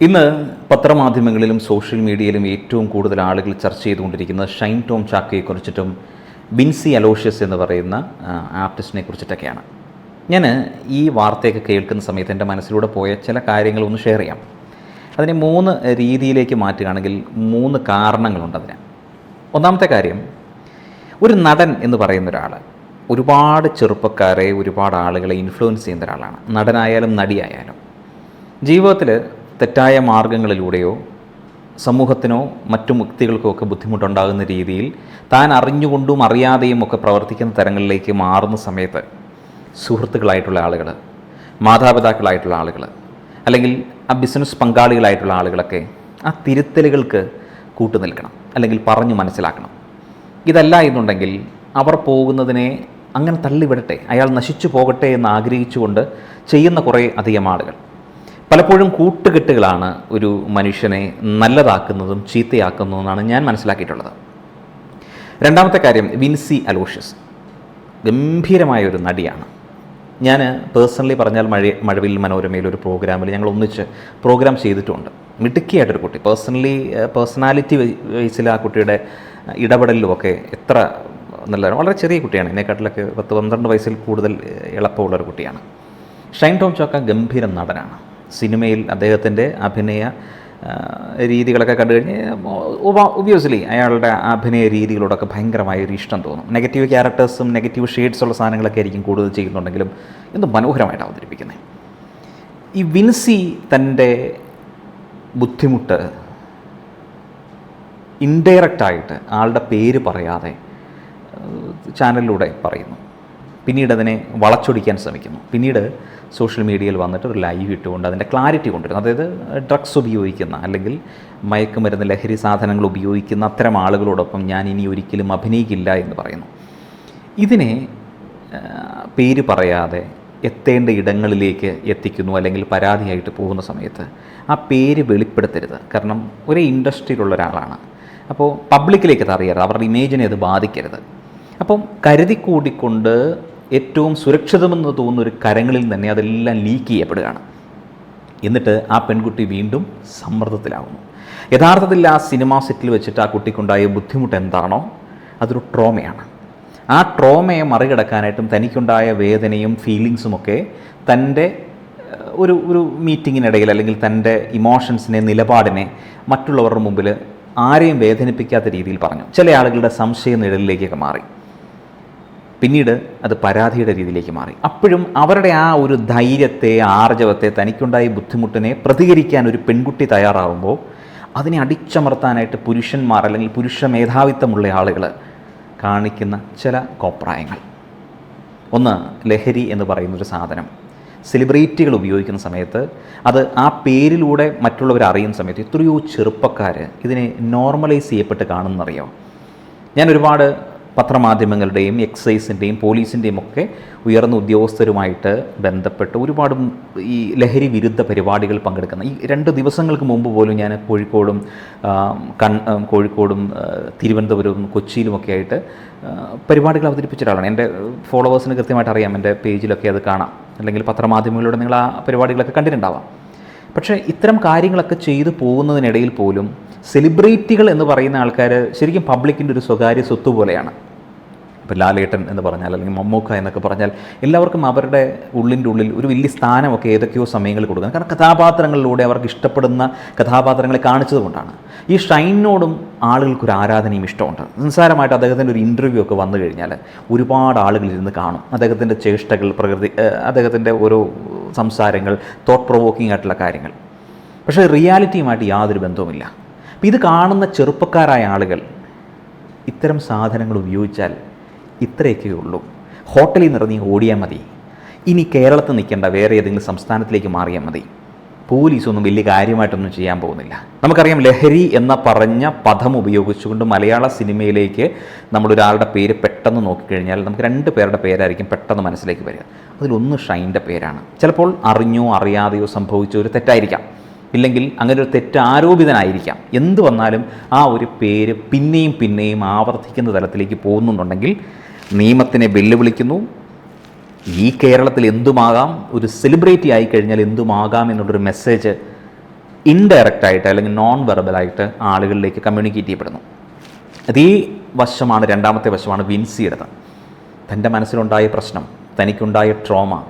ഇന്ന് പത്രമാധ്യമങ്ങളിലും സോഷ്യൽ മീഡിയയിലും ഏറ്റവും കൂടുതൽ ആളുകൾ ചർച്ച ചെയ്തുകൊണ്ടിരിക്കുന്നത് ഷൈൻ ടോം ചാക്കയെ കുറിച്ചിട്ടും ബിൻസി അലോഷ്യസ് എന്ന് പറയുന്ന ആർട്ടിസ്റ്റിനെ കുറിച്ചിട്ടൊക്കെയാണ്. ഞാൻ ഈ വാർത്തയൊക്കെ കേൾക്കുന്ന സമയത്ത് എന്റെ മനസ്സിലൂടെ പോയ ചില കാര്യങ്ങൾ ഒന്ന് ഷെയർ ചെയ്യാം. അതിനെ മൂന്ന് രീതിയിലേക്ക് മാറ്റുകയാണെങ്കിൽ മൂന്ന് കാരണങ്ങളുണ്ട് അതിന്. ഒന്നാമത്തെ കാര്യം ഒരു നടൻ എന്ന് പറയുന്ന ഒരാൾ ഒരുപാട് ചെറുപ്പക്കാരെ ഒരുപാട് ആളുകളെ ഇൻഫ്ലുവൻസ് ചെയ്യുന്ന ഒരാളാണ്. നടനായാലും നടിയായാലും. ജീവിതത്തിൽ തെറ്റായ മാർഗങ്ങളിലൂടെയോ സമൂഹത്തിനോ മറ്റു വ്യക്തികൾക്കോ ഒക്കെ ബുദ്ധിമുട്ടുണ്ടാകുന്ന രീതിയിൽ താൻ അറിഞ്ഞുകൊണ്ടും അറിയാതെയും ഒക്കെ പ്രവർത്തിക്കുന്ന തരങ്ങളിലേക്ക് മാറുന്ന സമയത്ത് സുഹൃത്തുക്കളായിട്ടുള്ള ആളുകൾ മാതാപിതാക്കളായിട്ടുള്ള ആളുകൾ അല്ലെങ്കിൽ ആ ബിസിനസ് പങ്കാളികളായിട്ടുള്ള ആളുകളൊക്കെ ആ തിരുത്തലുകൾക്ക് കൂട്ടുനിൽക്കണം അല്ലെങ്കിൽ പറഞ്ഞു മനസ്സിലാക്കണം. ഇതല്ല എന്നുണ്ടെങ്കിൽ അവർ പോകുന്നതിനെ അങ്ങനെ തള്ളിവിടട്ടെ അയാൾ നശിച്ചു പോകട്ടെ എന്ന് ആഗ്രഹിച്ചുകൊണ്ട് ചെയ്യുന്ന കുറേ അധികം ആളുകൾ. പലപ്പോഴും കൂട്ടുകെട്ടുകളാണ് ഒരു മനുഷ്യനെ നല്ലതാക്കുന്നതും ചീത്തയാക്കുന്നതെന്നാണ് ഞാൻ മനസ്സിലാക്കിയിട്ടുള്ളത്. രണ്ടാമത്തെ കാര്യം വിൻസി അലോഷ്യസ്. ഗംഭീരമായ ഒരു നടിയാണ്. ഞാൻ പേഴ്സണലി പറഞ്ഞാൽ മഴ മഴവിൽ മനോരമയിൽ ഒരു പ്രോഗ്രാമിൽ ഞങ്ങൾ ഒന്നിച്ച് പ്രോഗ്രാം ചെയ്തിട്ടുണ്ട്. മിടുക്കിയായിട്ടൊരു കുട്ടി. പേഴ്സണലി പേഴ്സണാലിറ്റി വൈസിൽ ആ കുട്ടിയുടെ ഇടപെടലിലുമൊക്കെ എത്ര നല്ല വളരെ ചെറിയ കുട്ടിയാണ്. എന്നെക്കാട്ടിലൊക്കെ പത്ത് പന്ത്രണ്ട് വയസ്സിൽ കൂടുതൽ എളുപ്പമുള്ളൊരു കുട്ടിയാണ്. ഷൈൻ ടോം ചോക്ക ഗംഭീരം നടനാണ്. സിനിമയിൽ അദ്ദേഹത്തിന്റെ അഭിനയ രീതികളൊക്കെ കണ്ടു കഴിഞ്ഞ് ഒബിയസ്ലി അയാളുടെ അഭിനയ രീതികളോടൊക്കെ ഭയങ്കരമായ ഒരു ഇഷ്ടം തോന്നും. നെഗറ്റീവ് ക്യാരക്ടേഴ്സും നെഗറ്റീവ് ഷെയ്ഡ്സ് ഉള്ള സാധനങ്ങളൊക്കെ ആയിരിക്കും കൂടുതൽ ചെയ്യുന്നുണ്ടെങ്കിലും എന്ത് മനോഹരമായിട്ട് അവതരിപ്പിക്കുന്നത് ഈ വിൻസി തന്റെ ബുദ്ധിമുട്ട് ഇൻഡയറക്റ്റായിട്ട് ആളുടെ പേര് പറയാതെ ചാനലിലൂടെ പറയുന്നു. പിന്നീട് അതിനെ വളച്ചൊടിക്കാൻ ശ്രമിക്കുന്നു. പിന്നീട് സോഷ്യൽ മീഡിയയിൽ വന്നിട്ട് ഒരു ലൈവ് ഇട്ടുകൊണ്ട് അതിന്റെ ക്ലാരിറ്റി കൊണ്ടുവരുന്നു. അതായത് ഡ്രഗ്സ് ഉപയോഗിക്കുന്ന അല്ലെങ്കിൽ മയക്കുമരുന്ന് ലഹരി സാധനങ്ങൾ ഉപയോഗിക്കുന്ന അത്തരം ആളുകളോടൊപ്പം ഞാൻ ഇനി ഒരിക്കലും അഭിനയിക്കില്ല എന്ന് പറയുന്നു. ഇതിനെ പേര് പറയാതെ എത്തേണ്ട ഇടങ്ങളിലേക്ക് എത്തിക്കുന്നു അല്ലെങ്കിൽ പരാതിയായിട്ട് പോകുന്ന സമയത്ത് ആ പേര് വെളിപ്പെടുത്തരുത്. കാരണം ഒരേ ഇൻഡസ്ട്രിയിലുള്ള ഒരാളാണ്. അപ്പോൾ പബ്ലിക്കിലേക്ക് അത് അറിയരുത്. അവരുടെ ഇമേജിനെ അത് ബാധിക്കരുത്. അപ്പം കരുതി കൂടിക്കൊണ്ട് ഏറ്റവും സുരക്ഷിതമെന്ന് തോന്നുന്ന ഒരു കരങ്ങളിൽ തന്നെ അതെല്ലാം ലീക്ക് ചെയ്യപ്പെടുകയാണ്. എന്നിട്ട് ആ പെൺകുട്ടി വീണ്ടും സമ്മർദ്ദത്തിലാവുന്നു. യഥാർത്ഥത്തിൽ ആ സിനിമാ സെറ്റിൽ വെച്ചിട്ട് ആ കുട്ടിക്കുണ്ടായ ബുദ്ധിമുട്ട് എന്താണോ അതൊരു ട്രോമയാണ്. ആ ട്രോമയെ മറികടക്കാനായിട്ടും തനിക്കുണ്ടായ വേദനയും ഫീലിങ്സും ഒക്കെ തന്റെ ഒരു ഒരു മീറ്റിങ്ങിനിടയിൽ അല്ലെങ്കിൽ തന്റെ ഇമോഷൻസിനെ നിലപാടിനെ മറ്റുള്ളവരുടെ മുമ്പിൽ ആരെയും വേദനിപ്പിക്കാത്ത രീതിയിൽ പറഞ്ഞു. ചില ആളുകളുടെ സംശയ നിഴലിലേക്കൊക്കെ മാറി. പിന്നീട് അത് പരാതിയുടെ രീതിയിലേക്ക് മാറി. അപ്പോഴും അവരുടെ ആ ഒരു ധൈര്യത്തെ ആർജവത്തെ തനിക്കുണ്ടായ ബുദ്ധിമുട്ടിനെ പ്രതികരിക്കാൻ ഒരു പെൺകുട്ടി തയ്യാറാവുമ്പോൾ അതിനെ അടിച്ചമർത്താനായിട്ട് പുരുഷന്മാർ അല്ലെങ്കിൽ പുരുഷ മേധാവിത്വമുള്ള ആളുകൾ കാണിക്കുന്ന ചില കോപ്രായങ്ങൾ. ഒന്ന് ലഹരി എന്ന് പറയുന്ന ഒരു സാധനം. സെലിബ്രിറ്റികൾ ഉപയോഗിക്കുന്ന സമയത്ത് അത് ആ പേരിലൂടെ മറ്റുള്ളവർ അറിയുന്ന സമയത്ത് എത്രയോ ചെറുപ്പക്കാർ ഇതിനെ നോർമലൈസ് ചെയ്യപ്പെട്ട് കാണുന്നറിയോ. ഞാൻ ഒരുപാട് പത്രമാധ്യമങ്ങളുടെയും എക്സൈസിന്റെയും പോലീസിന്റെയും ഒക്കെ ഉയർന്ന ഉദ്യോഗസ്ഥരുമായിട്ട് ബന്ധപ്പെട്ട് ഒരുപാട് ഈ ലഹരി വിരുദ്ധ പരിപാടികൾ പങ്കെടുക്കുന്ന. ഈ രണ്ട് ദിവസങ്ങൾക്ക് മുമ്പ് പോലും ഞാൻ കോഴിക്കോടും കൺ കോഴിക്കോടും തിരുവനന്തപുരവും കൊച്ചിയിലുമൊക്കെ ആയിട്ട് പരിപാടികൾ അവതരിപ്പിച്ച ഒരാളാണ്. എന്റെ ഫോളോവേഴ്സിന് കൃത്യമായിട്ട് അറിയാം എന്റെ പേജിലൊക്കെ അത് കാണാം. അല്ലെങ്കിൽ പത്രമാധ്യമങ്ങളിലൂടെ നിങ്ങൾ ആ പരിപാടികളൊക്കെ കണ്ടിട്ടുണ്ടാവാം. പക്ഷേ ഇത്തരം കാര്യങ്ങളൊക്കെ ചെയ്തു പോകുന്നതിനിടയിൽ പോലും സെലിബ്രിറ്റികൾ എന്ന് പറയുന്ന ആൾക്കാർ ശരിക്കും പബ്ലിക്കിന്റെ ഒരു സ്വകാര്യ സ്വത്ത് പോലെയാണ്. ഇപ്പോൾ ലാലേട്ടൻ എന്ന് പറഞ്ഞാൽ അല്ലെങ്കിൽ മമ്മൂക്ക എന്നൊക്കെ പറഞ്ഞാൽ എല്ലാവർക്കും അവരുടെ ഉള്ളിന്റെ ഉള്ളിൽ ഒരു വലിയ സ്ഥാനമൊക്കെ ഏതൊക്കെയോ സമയങ്ങളിൽ കൊടുക്കുന്നത് കാരണം കഥാപാത്രങ്ങളിലൂടെ അവർക്ക് ഇഷ്ടപ്പെടുന്ന കഥാപാത്രങ്ങളെ കാണിച്ചതുകൊണ്ടാണ് ഈ ഷൈനോടും ആളുകൾക്കൊരു ആരാധനയും ഇഷ്ടമുണ്ട്. നിസ്സാരമായിട്ട് അദ്ദേഹത്തിന്റെ ഒരു ഇന്റർവ്യൂ ഒക്കെ വന്നു കഴിഞ്ഞാൽ ഒരുപാട് ആളുകൾ ഇരുന്ന് കാണും. അദ്ദേഹത്തിന്റെ ചേഷ്ടകൾ പ്രകൃതി അദ്ദേഹത്തിന്റെ ഓരോ സംസാരങ്ങൾ തോട്ട് പ്രൊവോക്കിംഗ് ആയിട്ടുള്ള കാര്യങ്ങൾ. പക്ഷേ റിയാലിറ്റിയുമായിട്ട് യാതൊരു ബന്ധവുമില്ല. അപ്പോൾ ഇത് കാണുന്ന ചെറുപ്പക്കാരായ ആളുകൾ ഇത്തരം സാധനങ്ങൾ ഉപയോഗിച്ചാൽ ഇത്രയൊക്കെ ഉള്ളൂ. ഹോട്ടലിൽ നിന്ന് നീ ഓടിയാൽ മതി. ഇനി കേരളത്തിൽ നിൽക്കേണ്ട വേറെ ഏതെങ്കിലും സംസ്ഥാനത്തിലേക്ക് മാറിയാൽ മതി. പോലീസൊന്നും വലിയ കാര്യമായിട്ടൊന്നും ചെയ്യാൻ പോകുന്നില്ല. നമുക്കറിയാം ലഹരി എന്ന പറഞ്ഞ പദം ഉപയോഗിച്ചുകൊണ്ട് മലയാള സിനിമയിലേക്ക് നമ്മളൊരാളുടെ പേര് പെട്ടെന്ന് നോക്കിക്കഴിഞ്ഞാൽ നമുക്ക് രണ്ട് പേരുടെ പേരായിരിക്കും പെട്ടെന്ന് മനസ്സിലേക്ക് വരിക. അതിലൊന്ന് ഷൈന്റെ പേരാണ്. ചിലപ്പോൾ അറിഞ്ഞോ അറിയാതെയോ സംഭവിച്ച ഒരു തെറ്റായിരിക്കാം. ഇല്ലെങ്കിൽ അങ്ങനെ ഒരു തെറ്റ് ആരോപിതനായിരിക്കാം. എന്ത് വന്നാലും ആ ഒരു പേര് പിന്നെയും പിന്നെയും ആവർത്തിക്കുന്ന തലത്തിലേക്ക് പോകുന്നുണ്ടെങ്കിൽ നിയമത്തിനെ വെല്ലുവിളിക്കുന്നു. ഈ കേരളത്തിൽ എന്തുമാകാം? ഒരു സെലിബ്രിറ്റി ആയിക്കഴിഞ്ഞാൽ എന്തുമാകാം എന്നുള്ളൊരു മെസ്സേജ് ഇൻഡയറക്റ്റായിട്ട് അല്ലെങ്കിൽ നോൺ വെർബലായിട്ട് ആളുകളിലേക്ക് കമ്മ്യൂണിക്കേറ്റ് ചെയ്യപ്പെടുന്നു. അതേ വശമാണ് രണ്ടാമത്തെ വശമാണ് വിൻസിയുടേത്. തന്റെ മനസ്സിലുണ്ടായ പ്രശ്നം തനിക്കുണ്ടായ ട്രോമ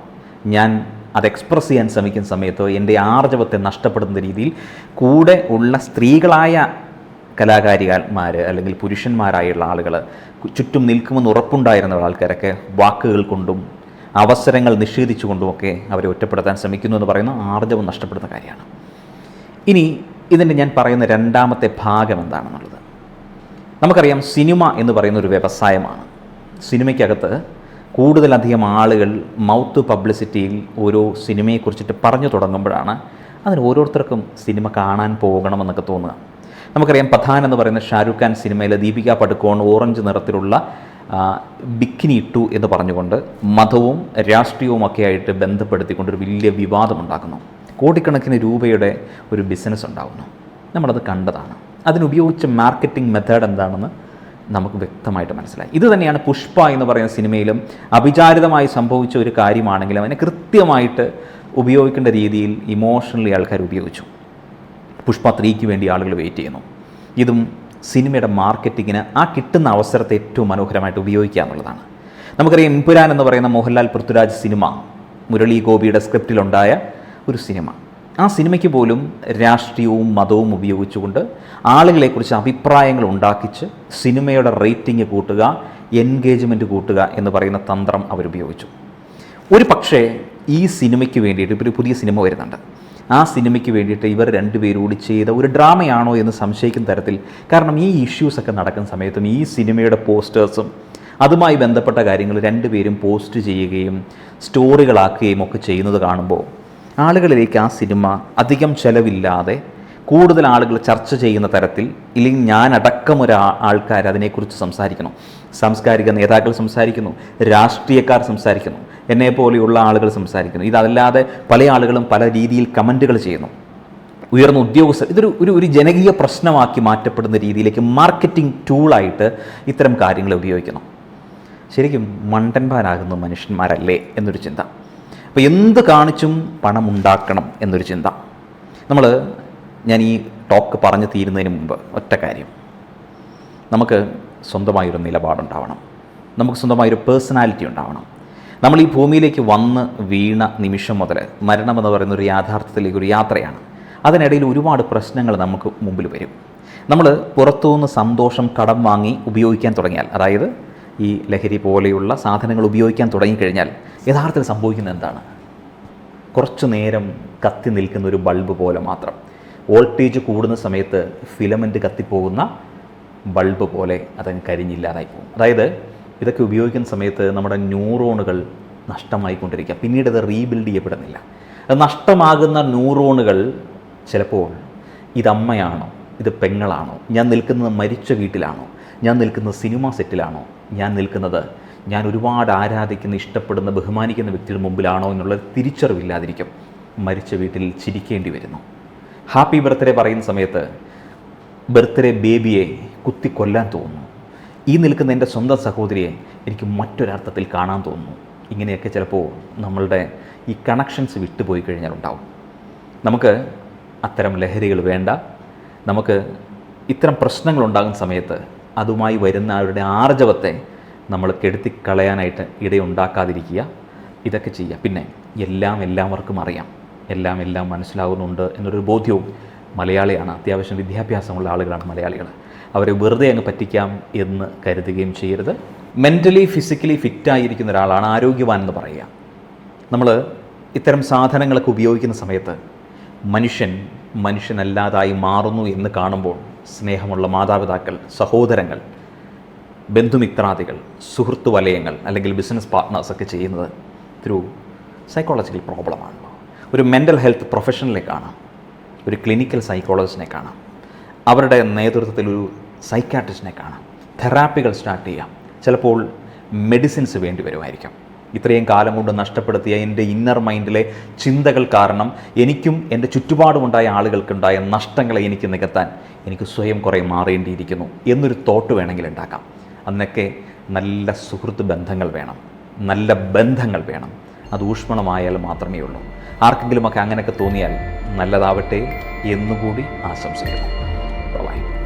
ഞാൻ അത് എക്സ്പ്രസ് ചെയ്യാൻ ശ്രമിക്കുന്ന സമയത്ത് എന്റെ ആർജവത്തെ നഷ്ടപ്പെടുന്ന രീതിയിൽ കൂടെ ഉള്ള സ്ത്രീകളായ കലാകാരിമാർ അല്ലെങ്കിൽ പുരുഷന്മാരായുള്ള ആളുകൾ ചുറ്റും നിൽക്കുമെന്ന് ഉറപ്പുണ്ടായിരുന്ന ആൾക്കാരൊക്കെ വാക്കുകൾ കൊണ്ടും അവസരങ്ങൾ നിഷേധിച്ചുകൊണ്ടുമൊക്കെ അവരെ ഒറ്റപ്പെടുത്താൻ ശ്രമിക്കുന്നു എന്ന് പറയുന്ന ആർജവം നഷ്ടപ്പെടുന്ന കാര്യമാണ്. ഇനി ഇതിന്റെ ഞാൻ പറയുന്ന രണ്ടാമത്തെ ഭാഗം എന്താണെന്നുള്ളത്. നമുക്കറിയാം സിനിമ എന്ന് പറയുന്ന ഒരു വ്യവസായമാണ്. സിനിമയ്ക്കകത്ത് കൂടുതലധികം ആളുകൾ മൗത്ത് പബ്ലിസിറ്റിയിൽ ഓരോ സിനിമയെക്കുറിച്ചിട്ട് പറഞ്ഞു തുടങ്ങുമ്പോഴാണ് അതിന് ഓരോരുത്തർക്കും സിനിമ കാണാൻ പോകണമെന്നൊക്കെ തോന്നുക. നമുക്കറിയാം പഥാൻ എന്ന് പറയുന്ന ഷാരൂഖ് ഖാൻ സിനിമയിലെ ദീപിക പടുക്കോൺ ഓറഞ്ച് നിറത്തിലുള്ള ബിക്കിനി ടു എന്ന് പറഞ്ഞുകൊണ്ട് മതവും രാഷ്ട്രീയവും ഒക്കെ ആയിട്ട് ബന്ധപ്പെടുത്തിക്കൊണ്ട് ഒരു വലിയ വിവാദമുണ്ടാക്കുന്നു. കോടിക്കണക്കിന് രൂപയുടെ ഒരു ബിസിനസ് ഉണ്ടാകുന്നു നമ്മളത് കണ്ടതാണ്. അതിനുപയോഗിച്ച മാർക്കറ്റിംഗ് മെത്തേഡ് എന്താണെന്ന് നമുക്ക് വ്യക്തമായിട്ട് മനസ്സിലായി. ഇത് തന്നെയാണ് പുഷ്പ എന്ന് പറയുന്ന സിനിമയിലും അവിചാരിതമായി സംഭവിച്ച ഒരു കാര്യമാണെങ്കിലും അതിനെ കൃത്യമായിട്ട് ഉപയോഗിക്കേണ്ട രീതിയിൽ ഇമോഷണലി ആൾക്കാർ ഉപയോഗിച്ചു. പുഷ്പ ത്രീക്ക് വേണ്ടി ആളുകൾ വെയിറ്റ് ചെയ്യുന്നു. ഇതും സിനിമയുടെ മാർക്കറ്റിങ്ങിന് ആ കിട്ടുന്ന അവസരത്തെ ഏറ്റവും മനോഹരമായിട്ട് ഉപയോഗിക്കുക എന്നുള്ളതാണ്. നമുക്കറിയാം ഇമ്പുരാൻ എന്ന് പറയുന്ന മോഹൻലാൽ പൃഥ്വിരാജ് സിനിമ മുരളി ഗോപിയുടെ സ്ക്രിപ്റ്റിലുണ്ടായ ഒരു സിനിമ. ആ സിനിമയ്ക്ക് പോലും രാഷ്ട്രീയവും മതവും ഉപയോഗിച്ചുകൊണ്ട് ആളുകളെക്കുറിച്ച് അഭിപ്രായങ്ങൾ ഉണ്ടാക്കിച്ച് സിനിമയുടെ റേറ്റിംഗ് കൂട്ടുക എൻഗേജ്മെന്റ് കൂട്ടുക എന്ന് പറയുന്ന തന്ത്രം അവരുപയോഗിച്ചു. ഒരു പക്ഷേ ഈ സിനിമയ്ക്ക് വേണ്ടിയിട്ട് ഇപ്പോൾ ഒരു പുതിയ സിനിമ വരുന്നുണ്ട്. ആ സിനിമയ്ക്ക് വേണ്ടിയിട്ട് ഇവർ രണ്ടുപേരോട് ചെയ്ത ഒരു ഡ്രാമയാണോ എന്ന് സംശയിക്കുന്ന തരത്തിൽ. കാരണം ഈ ഇഷ്യൂസൊക്കെ നടക്കുന്ന സമയത്തും ഈ സിനിമയുടെ പോസ്റ്റേഴ്സും അതുമായി ബന്ധപ്പെട്ട കാര്യങ്ങൾ രണ്ടുപേരും പോസ്റ്റ് ചെയ്യുകയും സ്റ്റോറികളാക്കുകയും ഒക്കെ ചെയ്യുന്നത് കാണുമ്പോൾ ആളുകളിലേക്ക് ആ സിനിമ അധികം ചെലവില്ലാതെ കൂടുതൽ ആളുകൾ ചർച്ച ചെയ്യുന്ന തരത്തിൽ ഇല്ലെങ്കിൽ ഞാൻ അടക്കം ഒരു ആൾക്കാർ അതിനെക്കുറിച്ച് സംസാരിക്കണം. സാംസ്കാരിക നേതാക്കൾ സംസാരിക്കുന്നു രാഷ്ട്രീയക്കാർ സംസാരിക്കുന്നു എന്നെ പോലെയുള്ള ആളുകൾ സംസാരിക്കുന്നു. ഇതല്ലാതെ പല ആളുകളും പല രീതിയിൽ കമന്റുകൾ ചെയ്യുന്നു. ഉയർന്ന ഉദ്യോഗസ്ഥർ ഇതൊരു ഒരു ഒരു ജനകീയ പ്രശ്നമാക്കി മാറ്റപ്പെടുന്ന രീതിയിലേക്ക് മാർക്കറ്റിംഗ് ടൂളായിട്ട് ഇത്തരം കാര്യങ്ങൾ ഉപയോഗിക്കണം ശരിക്കും മണ്ടന്മാരാകുന്ന മനുഷ്യന്മാരല്ലേ എന്നൊരു ചിന്ത. അപ്പോൾ എന്ത് കാണിച്ചും പണം ഉണ്ടാക്കണം എന്നൊരു ചിന്ത. നമ്മൾ ഞാൻ ഈ ടോക്ക് പറഞ്ഞു തീരുന്നതിന് മുമ്പ് ഒറ്റ കാര്യം. നമുക്ക് സ്വന്തമായൊരു നിലപാടുണ്ടാവണം. നമുക്ക് സ്വന്തമായൊരു പേഴ്സണാലിറ്റി ഉണ്ടാവണം. നമ്മൾ ഈ ഭൂമിയിലേക്ക് വന്ന് വീണ നിമിഷം മുതൽ മരണമെന്ന് പറയുന്ന ഒരു യാഥാർത്ഥ്യത്തിലേക്ക് ഒരു യാത്രയാണ്. അതിനിടയിൽ ഒരുപാട് പ്രശ്നങ്ങൾ നമുക്ക് മുമ്പിൽ വരും. നമ്മൾ പുറത്തുനിന്ന് സന്തോഷം കടം വാങ്ങി ഉപയോഗിക്കാൻ തുടങ്ങിയാൽ അതായത് ഈ ലഹരി പോലെയുള്ള സാധനങ്ങൾ ഉപയോഗിക്കാൻ തുടങ്ങിക്കഴിഞ്ഞാൽ യഥാർത്ഥത്തിൽ സംഭവിക്കുന്നത് എന്താണ്? കുറച്ചു നേരം കത്തി നിൽക്കുന്ന ഒരു ബൾബ് പോലെ മാത്രം. വോൾട്ടേജ് കൂടുന്ന സമയത്ത് ഫിലമെന്റ് കത്തിപ്പോകുന്ന ബൾബ് പോലെ അതങ്ങ് കരിഞ്ഞില്ലാതായി പോകും. അതായത് ഇതൊക്കെ ഉപയോഗിക്കുന്ന സമയത്ത് നമ്മുടെ ന്യൂറോണുകൾ നഷ്ടമായിക്കൊണ്ടിരിക്കുക. പിന്നീട് അത് റീബിൽഡ് ചെയ്യപ്പെടുന്നില്ല. അത് നഷ്ടമാകുന്ന ന്യൂറോണുകൾ ചിലപ്പോൾ ഇതമ്മയാണോ? ഇത് പെങ്ങളാണോ? ഞാൻ നിൽക്കുന്നത് മരിച്ച വീട്ടിലാണോ? ഞാൻ നിൽക്കുന്നത് സിനിമ സെറ്റിലാണോ? ഞാൻ നിൽക്കുന്നത് ഞാൻ ഒരുപാട് ആരാധിക്കുന്ന ഇഷ്ടപ്പെടുന്ന ബഹുമാനിക്കുന്ന വ്യക്തിയുടെ മുമ്പിലാണോ എന്നുള്ള തിരിച്ചറിവില്ലാതിരിക്കും മരിച്ച വീട്ടിൽ ചിരിക്കേണ്ടി വരുന്നു. ഹാപ്പി ബർത്ത്ഡേ പറയുന്ന സമയത്ത് ബർത്ത്ഡേ ബേബിയെ കുത്തി കൊല്ലാൻ തോന്നുന്നു. ഈ നിൽക്കുന്ന എന്റെ സ്വന്തം സഹോദരിയെ എനിക്ക് മറ്റൊരർത്ഥത്തിൽ കാണാൻ തോന്നുന്നു. ഇങ്ങനെയൊക്കെ ചിലപ്പോൾ നമ്മളുടെ ഈ കണക്ഷൻസ് വിട്ടുപോയി കഴിഞ്ഞാൽ ഉണ്ടാവും. നമുക്ക് അത്തരം ലഹരികൾ വേണ്ട. നമുക്ക് ഇത്തരം പ്രശ്നങ്ങൾ ഉണ്ടാകുന്ന സമയത്ത് അതുമായി വരുന്ന അവരുടെ ആർജവത്തെ നമ്മൾ കെടുത്തി കളയാനായിട്ട് ഇടയുണ്ടാക്കാതിരിക്കുക. ഇതൊക്കെ ചെയ്യുക. പിന്നെ എല്ലാം എല്ലാവർക്കും അറിയാം. എല്ലാം എല്ലാം മനസ്സിലാകുന്നുണ്ട് എന്നൊരു ബോധ്യവും മലയാളിയാണ്. അത്യാവശ്യം വിദ്യാഭ്യാസമുള്ള ആളുകളാണ് മലയാളികൾ. അവരെ വെറുതെ അങ്ങ് പറ്റിക്കാം എന്ന് കരുതുകയും ചെയ്യരുത്. മെന്റലി ഫിസിക്കലി ഫിറ്റായിരിക്കുന്ന ഒരാളാണ് ആരോഗ്യവാൻ എന്ന് പറയുക. നമ്മൾ ഇത്തരം സാധനങ്ങളൊക്കെ ഉപയോഗിക്കുന്ന സമയത്ത് മനുഷ്യൻ മനുഷ്യനല്ലാതായി മാറുന്നു എന്ന് കാണുമ്പോൾ സ്നേഹമുള്ള മാതാപിതാക്കൾ സഹോദരങ്ങൾ ബന്ധുമിത്രാദികൾ സുഹൃത്തു വലയങ്ങൾ അല്ലെങ്കിൽ ബിസിനസ് പാർട്ട്നേഴ്സൊക്കെ ചെയ്യുന്നത് ത്രൂ സൈക്കോളജിക്കൽ പ്രോബ്ലമാണല്ലോ ഒരു മെന്റൽ ഹെൽത്ത് പ്രൊഫഷണലെ കാണാം. ഒരു ക്ലിനിക്കൽ സൈക്കോളജിസ്റ്റിനെ കാണാം. അവരുടെ നേതൃത്വത്തിൽ ഒരു സൈക്കാട്രിസ്റ്റിനെ കാണാം. തെറാപ്പികൾ സ്റ്റാർട്ട് ചെയ്യാം. ചിലപ്പോൾ മെഡിസിൻസ് വേണ്ടി വരുമായിരിക്കാം. ഇത്രയും കാലം കൊണ്ട് നഷ്ടപ്പെടുത്തിയ എന്റെ ഇന്നർ മൈൻഡിലെ ചിന്തകൾ കാരണം എനിക്കും എന്റെ ചുറ്റുപാടുമുണ്ടായ ആളുകൾക്കുണ്ടായ നഷ്ടങ്ങളെ എനിക്ക് നികത്താൻ എനിക്ക് സ്വയം കുറേ മാറേണ്ടിയിരിക്കുന്നു എന്നൊരു തോട്ട് വേണമെങ്കിൽ ഉണ്ടാക്കാം. അന്നൊക്കെ നല്ല സുഹൃത്ത് ബന്ധങ്ങൾ വേണം. നല്ല ബന്ധങ്ങൾ വേണം. അത് ഊഷ്മളമായാൽ മാത്രമേ ഉള്ളൂ. ആർക്കെങ്കിലുമൊക്കെ അങ്ങനെയൊക്കെ തോന്നിയാൽ നല്ലതാവട്ടെ എന്നുകൂടി ആശംസിക്കുന്നു.